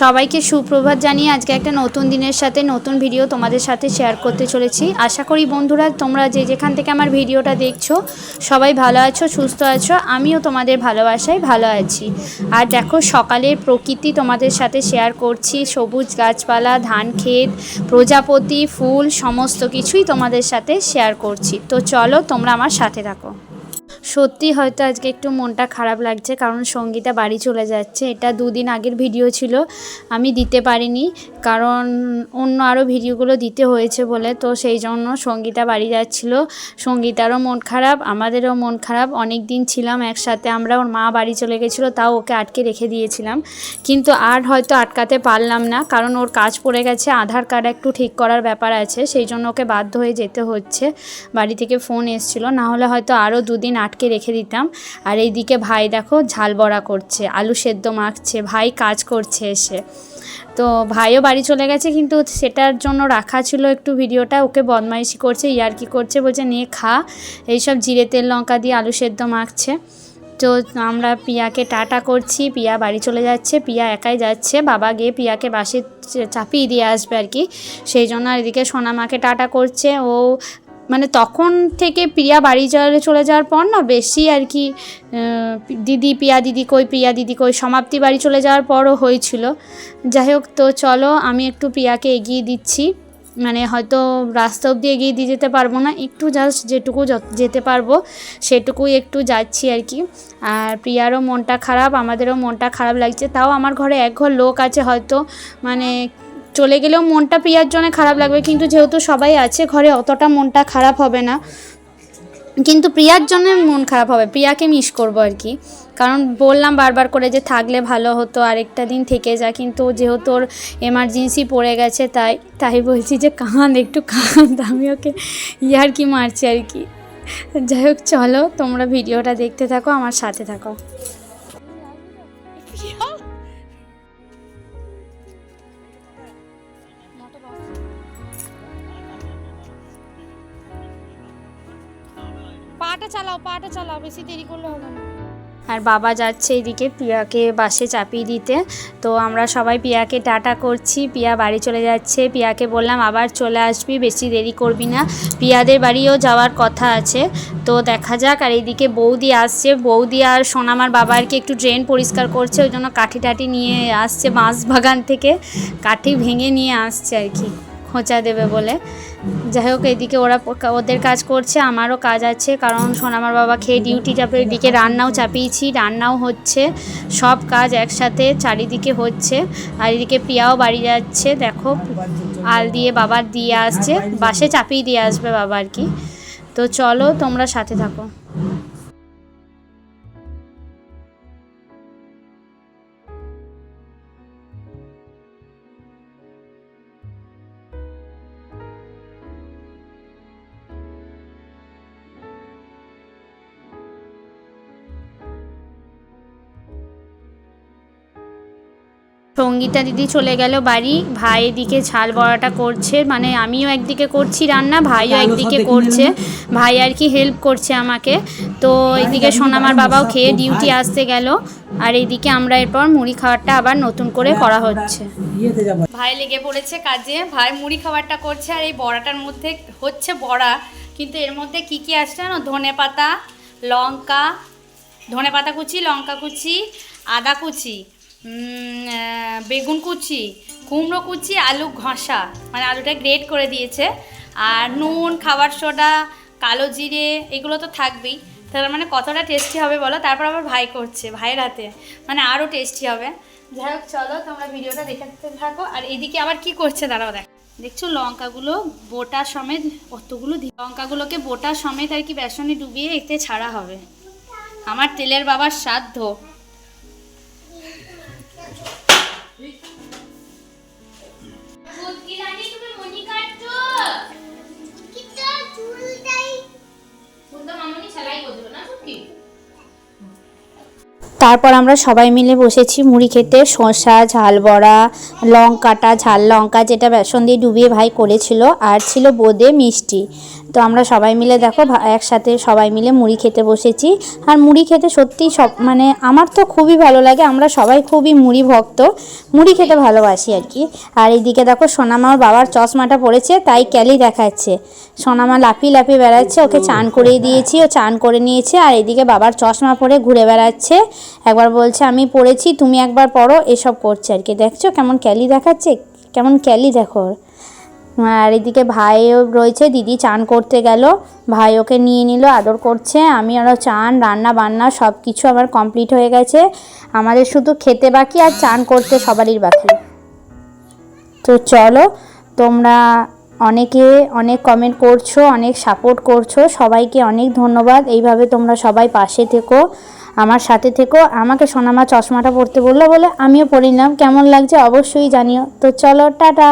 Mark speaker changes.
Speaker 1: সবাইকে সুপ্রভাত জানিয়ে আজকে একটা নতুন দিনের সাথে নতুন ভিডিও তোমাদের সাথে শেয়ার করতে চলেছি। আশা করি বন্ধুরা, তোমরা যে যেখান থেকে আমার ভিডিওটা দেখছ, সবাই ভালো আছো, সুস্থ আছো, আমিও তোমাদের ভালোবাসায় ভালো আছি। আর দেখো, সকালের প্রকৃতি তোমাদের সাথে শেয়ার করছি, সবুজ গাছপালা, ধান ক্ষেত, প্রজাপতি, ফুল, সমস্ত কিছুই তোমাদের সাথে শেয়ার করছি। তো চলো, তোমরা আমার সাথে থাকো। সত্যি হয়তো আজকে একটু মনটা খারাপ লাগছে, কারণ সঙ্গীতা বাড়ি চলে যাচ্ছে। এটা দুদিন আগের ভিডিও ছিল, আমি দিতে পারিনি, কারণ অন্য আরও ভিডিওগুলো দিতে হয়েছে বলে। তো সেই জন্য সঙ্গীতা বাড়ি যাচ্ছিল। সঙ্গীতারও মন খারাপ, আমাদেরও মন খারাপ। অনেক দিন ছিলাম একসাথে, আমরা ওর মা বাড়ি চলে গেছিল, তাও ওকে আটকে রেখে দিয়েছিলাম। কিন্তু আর হয়তো আটকাতে পারলাম না, কারণ ওর কাজ পড়ে গেছে, আধার কার্ড একটু ঠিক করার ব্যাপার আছে, সেই জন্য ওকে বাধ্য হয়ে যেতে হচ্ছে। বাড়ি থেকে ফোন এসেছিল, না হলে হয়তো আরও দুদিন আটকে রেখে দিতাম। আর এইদিকে ভাই দেখো ঝাল বড়া করছে, আলু সেদ্ধ মাখছে, ভাই কাজ করছে এসে। তো ভাইও বাড়ি চলে গেছে, কিন্তু সেটার জন্য রাখা ছিল একটু ভিডিওটা, ওকে বদমাইশি করছে ইয়ার্কি করছে, বলছে নিয়ে খা। এইসব জিরে তেল, লঙ্কা দিয়ে আলু সেদ্ধ মাখছে। তো আমরা পিয়াকে টাটা করছি, পিয়া বাড়ি চলে যাচ্ছে, পিয়া একাই যাচ্ছে, বাবা গিয়ে পিয়াকে বাসে চাপিয়ে দিয়ে আসবে আর কি। সেই জন্য আর এদিকে সোনামাকে টাটা করছে, ও মানে তখন থেকে প্রিয়া বাড়ি চলে যাওয়ার পর না বেশি আর কি দিদি প্রিয়া দিদি কই, প্রিয়া দিদি কই, সমাপ্তি বাড়ি চলে যাওয়ার পরও হয়েছিল। যাই হোক, তো চলো, আমি একটু প্রিয়াকে এগিয়ে দিচ্ছি। মানে হয়তো রাস্তা অবধি এগিয়ে দিয়ে যেতে পারব না, একটু জাস্ট যেটুকু যেতে পারব, সেটুকুই একটু যাচ্ছি আর কি। আর প্রিয়ারও মনটা খারাপ, আমাদেরও মনটা খারাপ লাগছে, তাও আমার ঘরে এক ঘর লোক আছে হয়তো মানে চলে গেলেও মনটা প্রিয়ার জন্য খারাপ লাগবে, কিন্তু যেহেতু সবাই আছে ঘরে, অতটা মনটা খারাপ হবে না। কিন্তু প্রিয়ার জন্য মন খারাপ হবে, প্রিয়াকে মিস করব আর কি। কারণ বললাম বারবার করে যে থাকলে ভালো হতো, আরেকটা দিন থেকে যা, কিন্তু যেহেতু ওর এমার্জেন্সি পড়ে গেছে, তাই তাই বলছি যে কাঁদ একটু কাঁদ আমি ওকে ইয়ার কি মারছি আর কি। যাই হোক, চলো, তোমরা ভিডিওটা দেখতে থাকো, আমার সাথে থাকো।
Speaker 2: পাটা চালাও পাটা চালাও, বেশি দেরি করলে হবে না।
Speaker 1: আর বাবা যাচ্ছে এদিকে পিয়াকে বাসে চাপিয়ে দিতে। তো আমরা সবাই পিয়াকে টাটা করছি। পিয়া বাড়ি চলে যাচ্ছে। পিয়াকে বললাম, আবার চলে আসবি, বেশি দেরি করবি না। পিয়াদের বাড়িও যাওয়ার কথা আছে। তো দেখা যাক, আর এইদিকে বৌদি আসছে। বৌদি আর সোনামার বাবা আর কি একটু ড্রেন পরিষ্কার করছে। ওই জন্য কাঠি টাঠি নিয়ে আসছে বাঁশ বাগান থেকে। কাঠি ভেঙে নিয়ে আসছে আর কি। খোঁচা দেবে বলে। যাই হোক, এদিকে ওরা ওদের কাজ করছে, আমারও কাজ আছে, কারণ সোনামার বাবা খেয়ে ডিউটি যাবে এদিকে রান্নাও চাপিয়েছি, রান্নাও হচ্ছে, সব কাজ একসাথে চারিদিকে হচ্ছে, আর এদিকে প্রিয়াও বাড়ি যাচ্ছে, দেখো, আল দিয়ে বাবার দিয়ে আসছে, বাসে চাপিয়ে দিয়ে আসবে বাবা আর কি। তো চলো, তোমরা সাথে থাকো। সঙ্গীতা দিদি চলে গেল বাড়ি। ভাই এদিকে ঝাল বড়াটা করছে। মানে আমিও একদিকে করছি রান্না ভাইও একদিকে করছে। ভাই আর কি হেল্প করছে আমাকে। তো এদিকে সোনামার বাবাও খেয়ে ডিউটি আসতে গেল। আর এইদিকে আমরা এরপর মুড়ি খাবারটা আবার নতুন করে করা হচ্ছে।
Speaker 2: ভাই লেগে পড়েছে কাজে। ভাই মুড়ি খাবারটা করছে আর এই বড়াটার মধ্যে হচ্ছে বড়া। কিন্তু এর মধ্যে কি কি আসছে জানো? ধনে পাতা লঙ্কা ধনে পাতা কুচি লঙ্কা কুচি আদা কুচি। বেগুন কুচি, কুমড়ো কুচি, আলু ঘষা মানে আলুটা গ্রেট করে দিয়েছে। আর নুন, খাবার সোডা, কালো জিরে, এগুলো তো থাকবেই। তার মানে কতটা টেস্টি হবে বলো? তারপর আবার ভাই করছে, ভাইয়ের হাতে। মানে আরও টেস্টি হবে। যাই হোক, চলো তোমরা ভিডিওটা দেখাতে থাকো। আর এদিকে আবার কি করছে দাঁড়াও দেখ। দেখছ লঙ্কাগুলো, বোটা সমেত অতগুলো লঙ্কাগুলোকে বোটা সমেত আর কি বেসনে ডুবিয়ে এতে ছাড়া হবে। আমার তেলের বাবার সাধ্য।
Speaker 1: তারপর আমরা সবাই মিলে বসেছি মুড়ি খেতে, শসা, ঝাল বড়া, লঙ্কাটা, ঝাল লঙ্কা যেটা বেসন দিয়ে ডুবিয়ে ভাই করেছিল আর ছিল বোঁদে মিষ্টি। তো আমরা সবাই মিলে দেখো একসাথে সবাই মিলে মুড়ি খেতে বসেছি। আর মুড়ি খেতে সত্যিই সব মানে আমার তো খুবই ভালো লাগে, আমরা সবাই খুবই মুড়ি ভক্ত, মুড়ি খেতে ভালোবাসি আর কি। আর এইদিকে দেখো সোনামার বাবার চশমাটা পড়েছে তাই ক্যালি দেখাচ্ছে। সোনামা লাফিয়ে লাফিয়ে বেড়াচ্ছে, ওকে চান করিয়ে দিয়েছি, ও চান করে নিয়েছে, আর এদিকে বাবার চশমা পরে ঘুরে বেড়াচ্ছে। একবার বলছে, আমি পড়েছি, তুমি একবার পড়ো, এসব করছে আর কি। দেখছ কেমন ক্যালি দেখাচ্ছে? কেমন ক্যালি দেখো আর এদিকে ভাইও রয়েছে, দিদি চান করতে গেল। ভাই ওকে নিয়ে নিল, আদর করছে। আমি আরও চান, রান্না বান্না সব কিছু আমার কমপ্লিট হয়ে গেছে। আমাদের শুধু খেতে বাকি আর চান করতে সবারই বাকি। তো চলো, তোমরা অনেকে অনেক কমেন্ট করছ, অনেক সাপোর্ট করছ। সবাইকে অনেক ধন্যবাদ। এইভাবে তোমরা সবাই পাশে থেকো। আমার সাথে থেকো, আমাকে সোনামা চশমাটা পরতে বলল বলে আমিও পরে কেমন লাগছে অবশ্যই জানিও। তো চলো, টাটা।